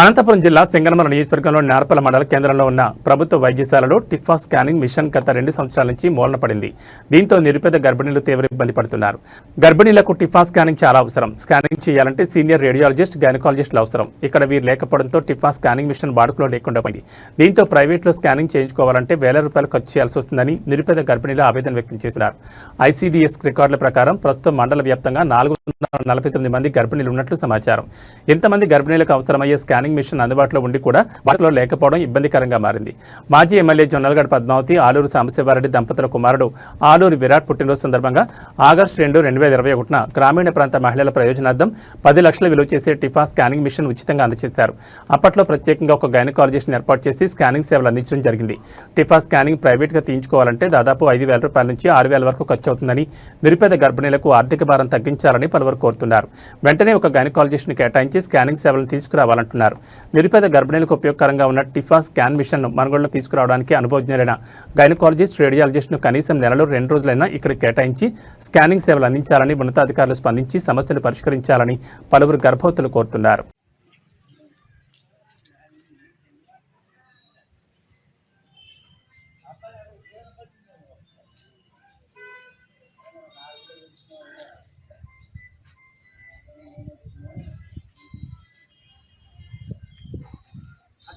అనంతపురం జిల్లా సింగనమల నియోజకవర్గంలో నేర్పల మండల కేంద్రంలో ఉన్న ప్రభుత్వ వైద్యశాలలో టిఫా స్కానింగ్ మిషన్ గత రెండు సంవత్సరాల నుంచి మూలన పడింది. దీంతో నిరుపేద గర్భిణీలు తీవ్ర ఇబ్బంది పడుతున్నారు. గర్భిణీలకు టిఫా స్కానింగ్ చాలా అవసరం. స్కానింగ్ చేయాలంటే సీనియర్ రేడియాలజిస్ట్ గైనకాలజిస్టులు అవసరం. ఇక్కడ వీరు లేకపోవడంతో టిఫా స్కానింగ్ మిషన్ వాడుకలో లేకుండా పోయింది. దీంతో ప్రైవేట్లో స్కానింగ్ చేయించుకోవాలంటే వేల రూపాయలు ఖర్చు చేయాల్సి వస్తుందని నిరుపేద గర్భిణీలు ఆవేదన వ్యక్తం చేస్తున్నారు. ఐసీడీఎస్ రికార్డుల ప్రకారం ప్రస్తుతం మండల వ్యాప్తంగా నాలుగు నలభై తొమ్మిది మంది గర్భిణీలు ఉన్నట్లు సమాచారం. ఇంతమంది గర్భిణీలకు అవసరమయ్యే స్కానింగ్ మిషన్ అందుబాటులో ఉండి కూడా వాటిలో లేకపోవడం ఇబ్బందికరంగా మారింది. మాజీ ఎమ్మెల్యే జొన్నలగడ పద్మావతి ఆలూరు సాంబశివారెడ్డి దంపతుల కుమారుడు ఆలూరు విరాట్ పుట్టినరోజు సందర్భంగా ఆగస్టు రెండు రెండు వేల ఇరవై ఒకటిన గ్రామీణ ప్రాంత మహిళల ప్రయోజనార్థం పది లక్షల విలువ చేసే టిఫా స్కానింగ్ మిషన్ ఉచితంగా అందజేశారు. అప్పట్లో ప్రత్యేకంగా ఒక గైనకాలజిస్ట్ని ఏర్పాటు చేసి స్కానింగ్ సేవలు అందించడం జరిగింది. టిఫా స్కానింగ్ ప్రైవేట్గా తీయించుకోవాలంటే దాదాపు ఐదు వేల రూపాయల నుంచి ఆరు వేల వరకు ఖర్చు అవుతుందని నిరుపేద గర్భిణీలకు ఆర్థిక భారం తగ్గించాలని పలువురు కోరుతున్నారు. వెంటనే ఒక గైనకాలజిస్ట్ని కేటాయించి స్కానింగ్ సేవలను తీసుకురావాలంటున్నారు. నిరుపేద గర్భిణీలకు ఉపయోగకరంగా ఉన్న టిఫా స్కాన్ మిషన్ను మనుగోడులో తీసుకురావడానికి అనుభవజ్ఞులైన గైనకాలజిస్ట్ రేడియాలజిస్ట్ను కనీసం నెలలో రెండు రోజులైనా ఇక్కడ కేటాయించి స్కానింగ్ సేవలు అందించాలని ఉన్నతాధికారులు స్పందించి సమస్యలు పరిష్కరించాలని పలువురు గర్భవతులు కోరుతున్నారు.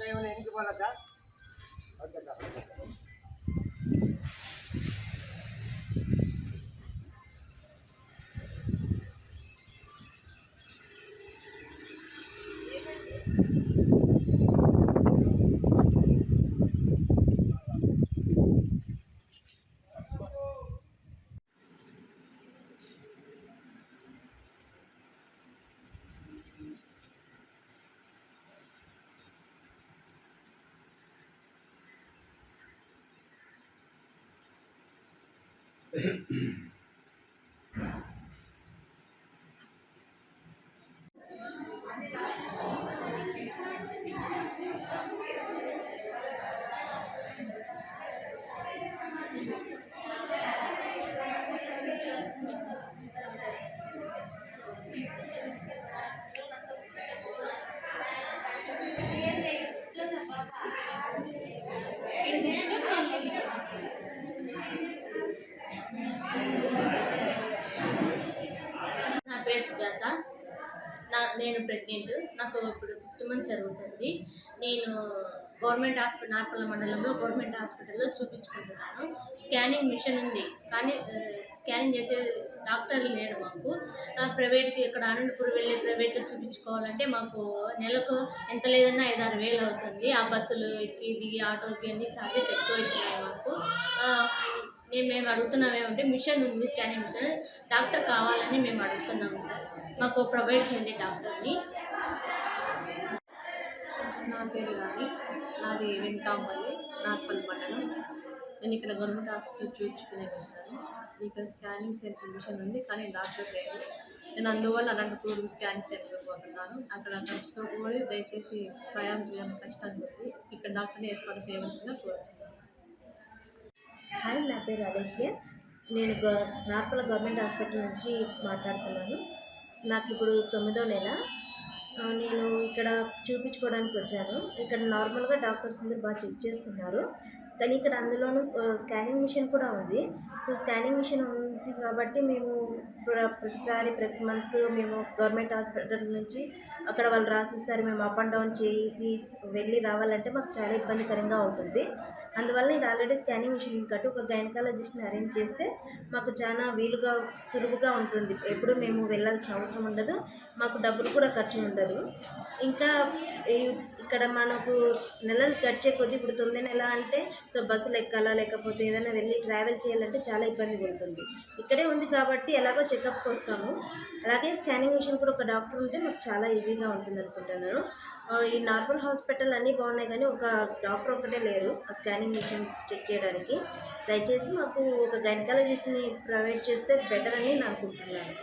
டிரைவர் எங்கே போகலாம் sir okay sir? నేను ప్రెగ్నెంట్ నాకు ఇప్పుడు ఫిఫ్త్ మంత్ జరుగుతుంది. నేను గవర్నమెంట్ హాస్పిటల్ నార్పల్ల మండలంలో గవర్నమెంట్ హాస్పిటల్లో చూపించుకుంటున్నాను. స్కానింగ్ మిషన్ ఉంది. కానీ స్కానింగ్ చేసే డాక్టర్లు లేరు మాకు. ప్రైవేట్కి ఇక్కడ అనంతపురం వెళ్ళి ప్రైవేట్లో చూపించుకోవాలంటే మాకు నెలకు ఎంత లేదన్నా ఐదు ఆరు వేలు అవుతుంది. ఆ బస్సులు ఎక్కి దిగి ఆటోకి అన్ని ఛార్జెస్ ఎక్కువ అవుతున్నాయి మాకు నేను మేము అడుగుతున్నాం ఏమంటే మిషన్ ఉంది స్కానింగ్ మిషన్. డాక్టర్ కావాలని మేము అడుగుతున్నాము సార్. మాకు ప్రొవైడ్ చేయండి డాక్టర్ని. నా పేరు రాణి. నాది వెంకటాంపల్లి నాగపల్లి మండలం నేను ఇక్కడ గవర్నమెంట్ హాస్పిటల్ చూపించుకునే వచ్చాను. ఇక్కడ స్కానింగ్ సెంటర్ మిషన్ ఉంది కానీ డాక్టర్ లేదు నేను అందువల్ల అనంతపూర్ స్కానింగ్ సెంటర్ పోతున్నాను. అక్కడ ఖర్చుతో కూడి దయచేసి ప్రయాణం చేయడం కష్టంగా ఉంది. ఇక్కడ డాక్టర్ని ఏర్పాటు చేయవలసిందిగా కోరుతున్నాను. హాయ్ నా పేరు అలక్య నేను గవర్ నార్పల గవర్నమెంట్ హాస్పిటల్ నుంచి మాట్లాడుతున్నాను. నాకు ఇప్పుడు తొమ్మిదో నెల. నేను ఇక్కడ చూపించుకోవడానికి వచ్చాను. ఇక్కడ నార్మల్గా డాక్టర్స్ అందరు బాగా చెక్ చేస్తున్నారు. కానీ ఇక్కడ అందులోనూ స్కానింగ్ మిషన్ కూడా ఉంది. సో స్కానింగ్ మిషన్ ఉంది కాబట్టి మేము ప్రతిసారి ప్రతి మంత్ మేము గవర్నమెంట్ హాస్పిటల్ నుంచి అక్కడ వాళ్ళు రాసిస్తారు. మేము అప్ అండ్ డౌన్ చేసి వెళ్ళి రావాలంటే మాకు చాలా ఇబ్బందికరంగా ఉంటుంది. అందువల్ల ఇది ఆల్రెడీ స్కానింగ్ మిషన్ కట్టు ఒక గైనకాలజిస్ట్ని అరేంజ్ చేస్తే మాకు చాలా వీలుగా సులువుగా ఉంటుంది. ఎప్పుడు మేము వెళ్ళాల్సిన అవసరం ఉండదు. మాకు డబ్బులు కూడా ఖర్చు ఉండదు. ఇంకా ఇక్కడ మనకు నెలలు గడిచే కొద్దీ ఇప్పుడు తొమ్మిది నెల అంటే సో బస్సులు ఎక్కాలా లేకపోతే ఏదైనా వెళ్ళి ట్రావెల్ చేయాలంటే చాలా ఇబ్బందిగా ఉంటుంది. ఇక్కడే ఉంది కాబట్టి ఎలాగో చెకప్కి వస్తాము. అలాగే స్కానింగ్ మిషన్ కూడా ఒక డాక్టర్ ఉంటే మాకు చాలా ఈజీగా ఉంటుంది అనుకుంటున్నాను. ఈ నార్మల్ హాస్పిటల్ అన్నీ బాగున్నాయి కానీ ఒక డాక్టర్ ఒకటే లేరు ఆ స్కానింగ్ మిషన్ చెక్ చేయడానికి. దయచేసి మాకు ఒక గైనకాలజిస్ట్ని ప్రొవైడ్ చేస్తే బెటర్ అని నేను అనుకుంటున్నాను.